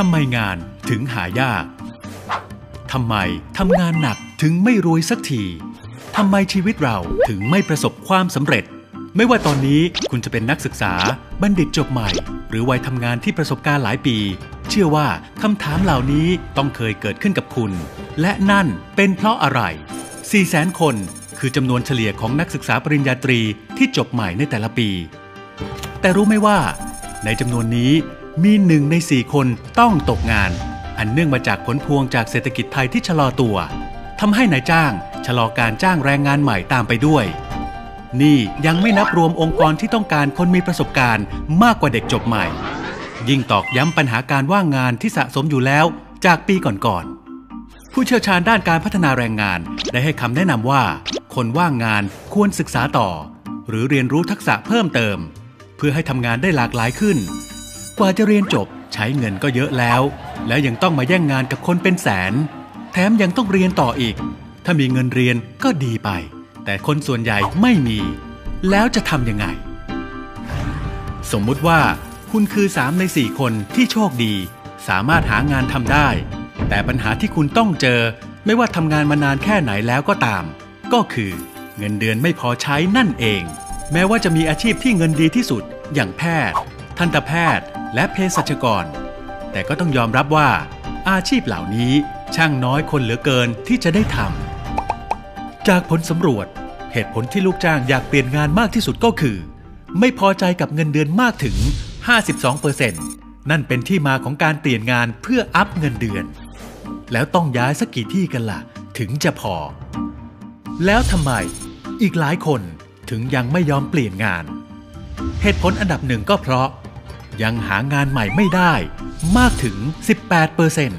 ทำไมงานถึงหายาก ทำไมทำงานหนักถึงไม่รวยสักที ทำไมชีวิตเราถึงไม่ประสบความสำเร็จ ไม่ว่าตอนนี้คุณจะเป็นนักศึกษา บัณฑิตจบใหม่ หรือวัยทำงานที่ประสบการณ์หลายปี เชื่อว่าคำถามเหล่านี้ต้องเคยเกิดขึ้นกับคุณ และนั่นเป็นเพราะอะไร4แสนคนคือจำนวนเฉลี่ยของนักศึกษาปริญญาตรีที่จบใหม่ในแต่ละปี แต่รู้ไหมว่า ในจำนวนนี้ มีหนึ่งในสี่คนต้องตกงาน อันเนื่องมาจากผลพวงจากเศรษฐกิจไทยที่ชะลอตัวทำให้นายจ้างชะลอการจ้างแรงงานใหม่ตามไปด้วย นี่ยังไม่นับรวมองค์กรที่ต้องการคนมีประสบการณ์มากกว่าเด็กจบใหม่ ยิ่งตอกย้ำปัญหาการว่างงานที่สะสมอยู่แล้วจากปีก่อนๆ ผู้เชี่ยวชาญด้านการพัฒนาแรงงาน ได้ให้คำแนะนำว่า คนว่างงานควรศึกษาต่อ หรือเรียนรู้ทักษะเพิ่มเติม เพื่อให้ทำงานได้หลากหลายขึ้น กว่าจะเรียนจบใช้เงินก็เยอะแล้ว แล้วยังต้องมาแย่งงานกับคนเป็นแสน แถมยังต้องเรียนต่ออีก ถ้ามีเงินเรียนก็ดีไป แต่คนส่วนใหญ่ไม่มี แล้วจะทำยังไง สมมุติว่า คุณคือ3ใน4คนที่โชคดี สามารถหางานทำได้ แต่ปัญหาที่คุณต้องเจอ ไม่ว่าทำงานมานานแค่ไหนแล้วก็ตาม ก็คือ เงินเดือนไม่พอใช้นั่นเอง แม้ว่าจะมีอาชีพที่เงินดีที่สุด อย่างแพทย์ ทันตแพทย์ และเภสัชกร แต่ก็ต้องยอมรับว่า อาชีพเหล่านี้ช่างน้อยคนเหลือเกินที่จะได้ทำจากผลสำรวจเหตุผลที่ลูกจ้างอยากเปลี่ยนงานมากที่สุดก็คือ ไม่พอใจกับเงินเดือนมากถึง 52%นั่นเป็นที่มาของการเปลี่ยนงานเพื่ออัพเงินเดือน แล้วต้องย้ายสักกี่ที่กันล่ะ ถึงจะพอ แล้วทำไมอีกหลายคนถึงยังไม่ยอมเปลี่ยนงาน เหตุผลอันดับหนึ่งก็เพราะ ยังหางานใหม่ไม่ได้ มากถึง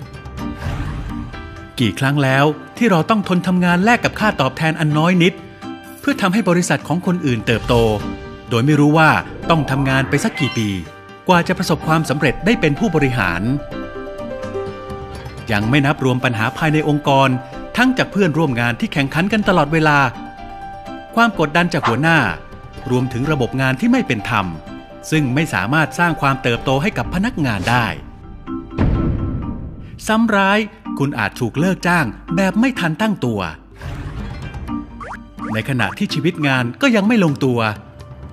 18%กี่ครั้งแล้วที่เราต้องทนทำงานแลกกับค่าตอบแทนอันน้อยนิด เพื่อทำให้บริษัทของคนอื่นเติบโต โดยไม่รู้ว่าต้องทำงานไปสักกี่ปี กว่าจะประสบความสำเร็จได้เป็นผู้บริหาร ยังไม่นับรวมปัญหาภายในองค์กร ทั้งจากเพื่อนร่วมงานที่แข่งขันกันตลอดเวลา ความกดดันจากหัวหน้า รวมถึงระบบงานที่ไม่เป็นธรรม ซึ่งไม่สามารถสร้างความเติบโตให้กับพนักงานได้ ซ้ำร้ายคุณอาจถูกเลิกจ้างแบบไม่ทันตั้งตัว ในขณะที่ชีวิตงานก็ยังไม่ลงตัว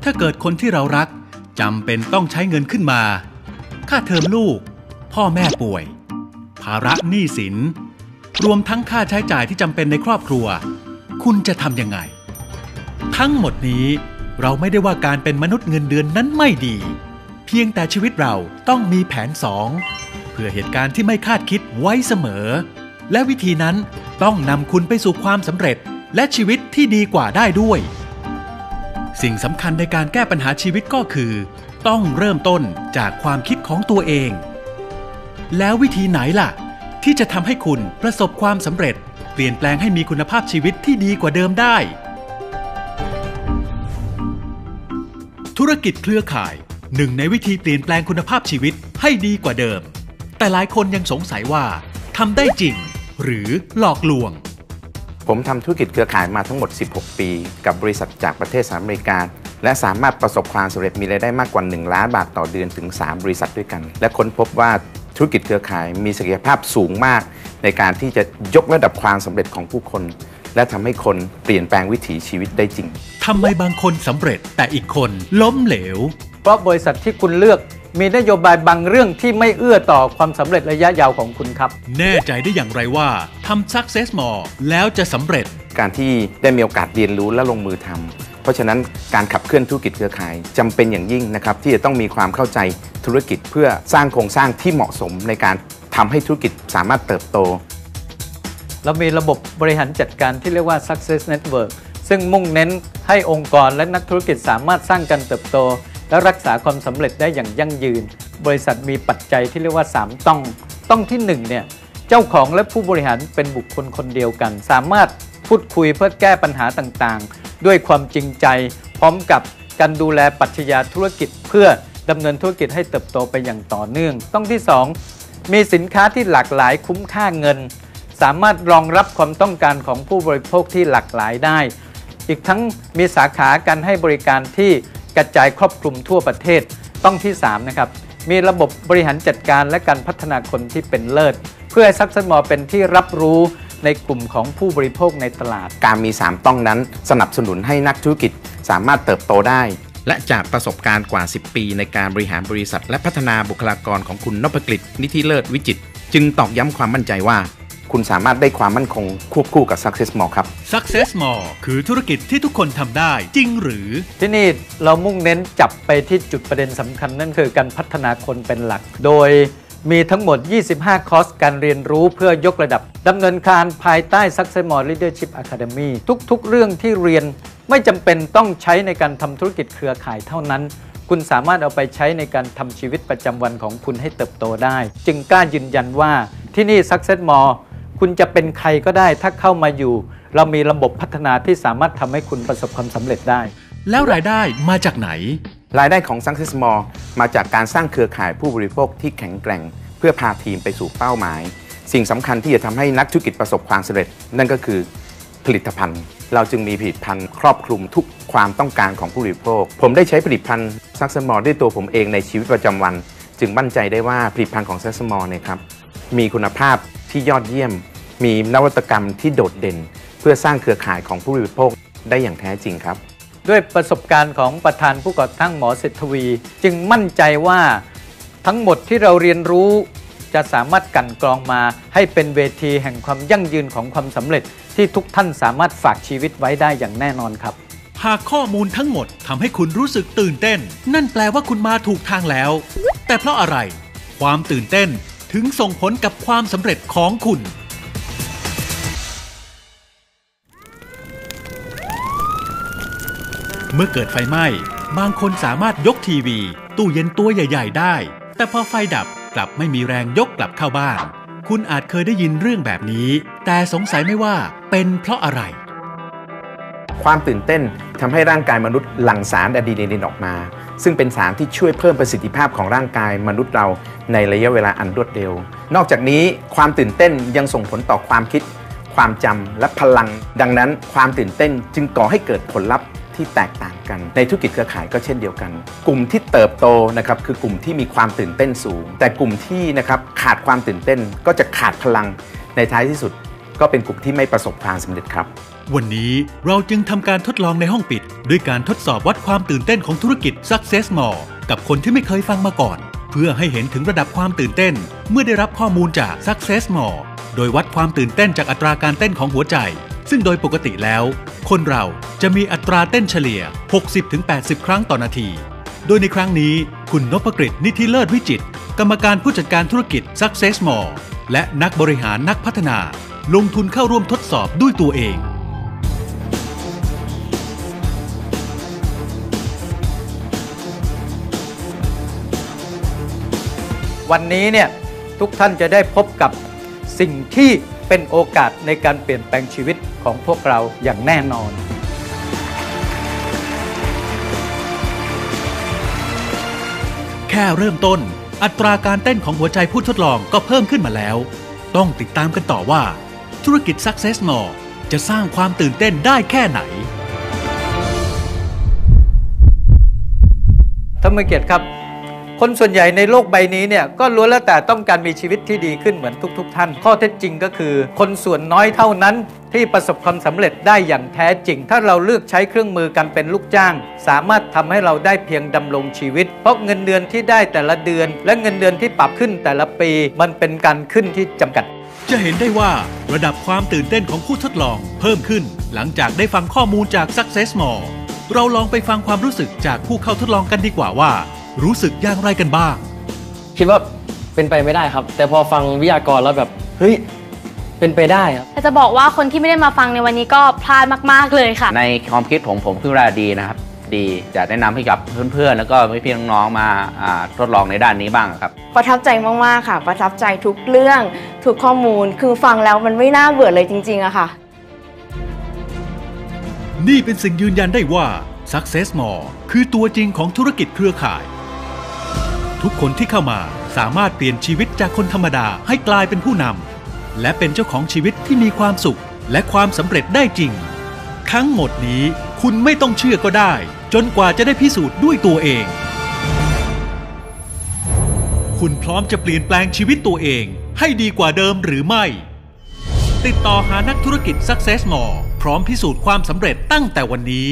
ถ้าเกิดคนที่เรารักจำเป็นต้องใช้เงินขึ้นมา ค่าเทอมลูก พ่อแม่ป่วย ภาระหนี้สิน รวมทั้งค่าใช้จ่ายที่จำเป็นในครอบครัว คุณจะทำยังไง ทั้งหมดนี้ เราไม่ได้ว่าการเป็นมนุษย์เงินเดือนนั้นไม่ดี เพียงแต่ชีวิตเราต้องมีแผนสองเพื่อเหตุการณ์ที่ไม่คาดคิดไว้เสมอ และวิธีนั้นต้องนำคุณไปสู่ความสำเร็จ และชีวิตที่ดีกว่าได้ด้วย สิ่งสำคัญในการแก้ปัญหาชีวิตก็คือ ต้องเริ่มต้นจากความคิดของตัวเอง แล้ววิธีไหนล่ะ ที่จะทำให้คุณประสบความสำเร็จ เปลี่ยนแปลงให้มีคุณภาพชีวิตที่ดีกว่าเดิมได้ ธุรกิจเครือข่ายหนึ่งในวิธีเปลี่ยนแปลงคุณภาพชีวิตให้ดีกว่าเดิม แต่หลายคนยังสงสัยว่าทำได้จริง หรือหลอกลวง ผมทำธุรกิจเครือข่ายมาทั้งหมด 16 ปี กับบริษัทจากประเทศสหรัฐอเมริกา และสามารถประสบความสำเร็จมีรายได้มากกว่า 1 ล้านบาทต่อเดือนถึง 3 บริษัทด้วยกัน และค้นพบว่าธุรกิจเครือข่ายมีศักยภาพสูงมาก ในการที่จะยกระดับความสำเร็จของผู้คน และทำให้คนเปลี่ยนแปลงวิถีชีวิตได้จริงทำไมบางคนสำเร็จแต่อีกคนล้มเหลว เพราะบริษัทที่คุณเลือกมีนโยบายบางเรื่องที่ไม่เอื้อต่อความสำเร็จระยะยาวของคุณครับ แน่ใจได้อย่างไรว่าทำ Success More แล้วจะสำเร็จ การที่ได้มีโอกาสเรียนรู้และลงมือทำเพราะฉะนั้นการขับเคลื่อนธุรกิจเครือข่ายจำเป็นอย่างยิ่งนะครับที่จะต้องมีความเข้าใจธุรกิจเพื่อสร้างโครงสร้างที่เหมาะสมในการทำให้ธุรกิจสามารถเติบโต เรามีระบบบริหารจัดการที่เรียกว่า success network ซึ่งมุ่งเน้นให้องค์กรและนักธุรกิจสามารถสร้างการเติบโต และรักษาความสำเร็จได้อย่างยั่งยืน บริษัทมีปัจจัยที่เรียกว่า 3 ต้อง ต้องที่1เนี่ยเจ้าของและผู้บริหารเป็นบุคคลคนเดียวกัน สามารถพูดคุยเพื่อแก้ปัญหาต่างๆ ด้วยความจริงใจ พร้อมกับการดูแลปรัชญาธุรกิจ เพื่อดำเนินธุรกิจให้เติบโตไปอย่างต่อเนื่อง ต้องที่ 2 มีสินค้าที่หลากหลายคุ้มค่าเงิน สามารถรองรับความต้องการของผู้บริโภคที่หลากหลายได้ อีกทั้งมีสาขาการให้บริการที่กระจายครอบคลุมทั่วประเทศ ต้องที่ 3 นะครับ มีระบบบริหารจัดการและการพัฒนาคนที่เป็นเลิศ เพื่อให้ซักเซสมอเป็นที่รับรู้ในกลุ่มของผู้บริโภคในตลาด การมี 3 ต้องนั้นสนับสนุนให้นักธุรกิจสามารถเติบโตได้ และจากประสบการณ์กว่า 10 ปีในการบริหารบริษัท และพัฒนาบุคลากรของคุณนพกฤษนิธิเลิศวิจิต จึงตอกย้ำความมั่นใจว่า คุณสามารถได้ความมั่นคงควบคู่กับ Success Mall ครับ Success More คือธุรกิจที่ทุกคนทำได้จริงหรือ ที่นี่เรามุ่งเน้นจับไปที่จุดประเด็นสำคัญนั่นคือการพัฒนาคนเป็นหลัก โดยมีทั้งหมด 25 คอร์สการเรียนรู้เพื่อยกระดับดำเนินการภายใต้ Success More Leadership Academy ทุกๆ เรื่องที่เรียนไม่จำเป็นต้องใช้ในการทำธุรกิจเครือข่ายเท่านั้นคุณสามารถเอาไปใช้ในการทำชีวิตประจำวันของคุณให้เติบโตได้ จึงกล้ายืนยันว่าที่นี่ Success More คุณจะเป็นใครก็ได้ถ้าเข้ามาอยู่ เรามีระบบพัฒนาที่สามารถทำให้คุณประสบความสำเร็จได้ แล้วรายได้มาจากไหน รายได้ของ Success Mall มาจากการสร้างเครือข่ายผู้บริโภคที่แข็งแกร่ง เพื่อพาทีมไปสู่เป้าหมาย สิ่งสำคัญที่จะทำให้นักธุรกิจประสบความสำเร็จ นั่นก็คือผลิตภัณฑ์ เราจึงมีผลิตภัณฑ์ครอบคลุมทุกความต้องการของผู้บริโภค ผมได้ใช้ผลิตภัณฑ์ Success Mall ด้วยตัวผมเองในชีวิตประจำวัน จึงมั่นใจได้ว่าผลิตภัณฑ์ของ Success Mall เนี่ยครับมีคุณภาพที่ยอดเยี่ยม มีนวัตกรรมที่โดดเด่น เพื่อสร้างเครือข่ายของผู้บริโภคได้อย่างแท้จริงครับ ด้วยประสบการณ์ของประธานผู้ก่อตั้งหมอเศรษฐวี จึงมั่นใจว่าทั้งหมดที่เราเรียนรู้จะสามารถกลั่นกรองมาให้เป็นเวทีแห่งความยั่งยืนของความสำเร็จ ที่ทุกท่านสามารถฝากชีวิตไว้ได้อย่างแน่นอนครับ หากข้อมูลทั้งหมดทำให้คุณรู้สึกตื่นเต้น นั่นแปลว่าคุณมาถูกทางแล้ว แต่เพราะอะไร ความตื่นเต้นถึงส่งผลกับความสำเร็จของคุณ เมื่อเกิดไฟไหม้ บางคนสามารถยกทีวี ตู้เย็นตัวใหญ่ ๆ ได้ แต่พอไฟดับกลับไม่มีแรงยกกลับเข้าบ้าน คุณอาจเคยได้ยินเรื่องแบบนี้ แต่สงสัยไม่ว่าเป็นเพราะอะไร ความตื่นเต้นทำให้ร่างกายมนุษย์หลั่งสารอะดรีนาลีนออกมา ซึ่งเป็นสารที่ช่วยเพิ่มประสิทธิภาพของร่างกายมนุษย์เราในระยะเวลาอันรวดเร็ว นอกจากนี้ความตื่นเต้นยังส่งผลต่อความคิด ความจำและพลัง ดังนั้น ความตื่นเต้นจึงก่อให้เกิดผลลัพธ์ ที่แตกต่างกัน ในธุรกิจเครือข่ายก็เช่นเดียวกัน กลุ่มที่เติบโตนะครับคือกลุ่มที่มีความตื่นเต้นสูง แต่กลุ่มที่นะครับขาดความตื่นเต้นก็จะขาดพลังในท้ายที่สุด ก็เป็นกลุ่มที่ไม่ประสบความสำเร็จครับ วันนี้เราจึงทำการทดลองในห้องปิด ด้วยการทดสอบวัดความตื่นเต้นของธุรกิจ Success More กับคนที่ไม่เคยฟังมาก่อน เพื่อให้เห็นถึงระดับความตื่นเต้น เมื่อได้รับข้อมูลจาก Success More โดยวัดความตื่นเต้นจากอัตราการเต้นของหัวใจ ซึ่งโดยปกติแล้ว คนเราจะมีอัตราเต้นเฉลี่ย 60-80 ครั้งต่อนาที โดยในครั้งนี้คุณนพกฤษนิธิเลิศวิจิต กรรมการผู้จัดการธุรกิจ Success More และนักบริหารนักพัฒนา ลงทุนเข้าร่วมทดสอบด้วยตัวเองวันนี้เนี่ยทุกท่านจะได้พบกับสิ่งที่ เป็นโอกาสในการเปลี่ยนแปลงชีวิตของพวกเราอย่างแน่นอน แค่เริ่มต้น อัตราการเต้นของหัวใจผู้ทดลองก็เพิ่มขึ้นมาแล้ว ต้องติดตามกันต่อว่า ธุรกิจ Success More จะสร้างความตื่นเต้นได้แค่ไหนท่านผู้เกียรติครับ คนส่วนใหญ่ในโลกใบนี้เนี่ยก็ล้วนแล้วแต่ต้องการมีชีวิตที่ดีขึ้นเหมือนทุก ๆ ท่าน ข้อเท็จจริงก็คือ คนส่วนน้อยเท่านั้นที่ประสบความสำเร็จได้อย่างแท้จริง ถ้าเราเลือกใช้เครื่องมือการเป็นลูกจ้าง สามารถทำให้เราได้เพียงดำรงชีวิต เพราะเงินเดือนที่ได้แต่ละเดือน และเงินเดือนที่ปรับขึ้นแต่ละปี มันเป็นการขึ้นที่จำกัด จะเห็นได้ว่าระดับความตื่นเต้นของผู้ทดลอง เพิ่มขึ้น หลังจากได้ฟังข้อมูลจาก Success More เราลองไปฟังความรู้สึกจากผู้เข้าทดลองกันดีกว่าว่า รู้สึกอย่างไรกันบ้าง คิดว่าเป็นไปไม่ได้ครับ แต่พอฟังวิทยากรแล้วแบบเฮ้ยเป็นไปได้ครับแต่จะบอกว่าคนที่ไม่ได้มาฟังในวันนี้ก็พลาดมากๆเลยค่ะ ในความคิดผมผมคิดว่าดีนะครับ ดีจะแนะนำให้กับเพื่อนๆแล้วก็พี่ๆน้องๆมาอ่าทดลองในด้านนี้บ้างครับประทับใจมากๆค่ะ ประทับใจทุกเรื่องทุกข้อมูลคือฟังแล้วมันไม่น่าเบื่อเลยจริงๆอะค่ะ นี่เป็นสิ่งยืนยันได้ว่า Success More คือตัวจริงของธุรกิจเครือข่าย ทุกคนที่เข้ามาสามารถเปลี่ยนชีวิตจากคนธรรมดาให้กลายเป็นผู้นำและเป็นเจ้าของชีวิตที่มีความสุข และความสำเร็จได้จริง ทั้งหมดนี้คุณไม่ต้องเชื่อก็ได้ จนกว่าจะได้พิสูจน์ด้วยตัวเอง คุณพร้อมจะเปลี่ยนแปลงชีวิตตัวเอง ให้ดีกว่าเดิมหรือไม่ ติดต่อหานักธุรกิจ Success More พร้อมพิสูจน์ความสำเร็จตั้งแต่วันนี้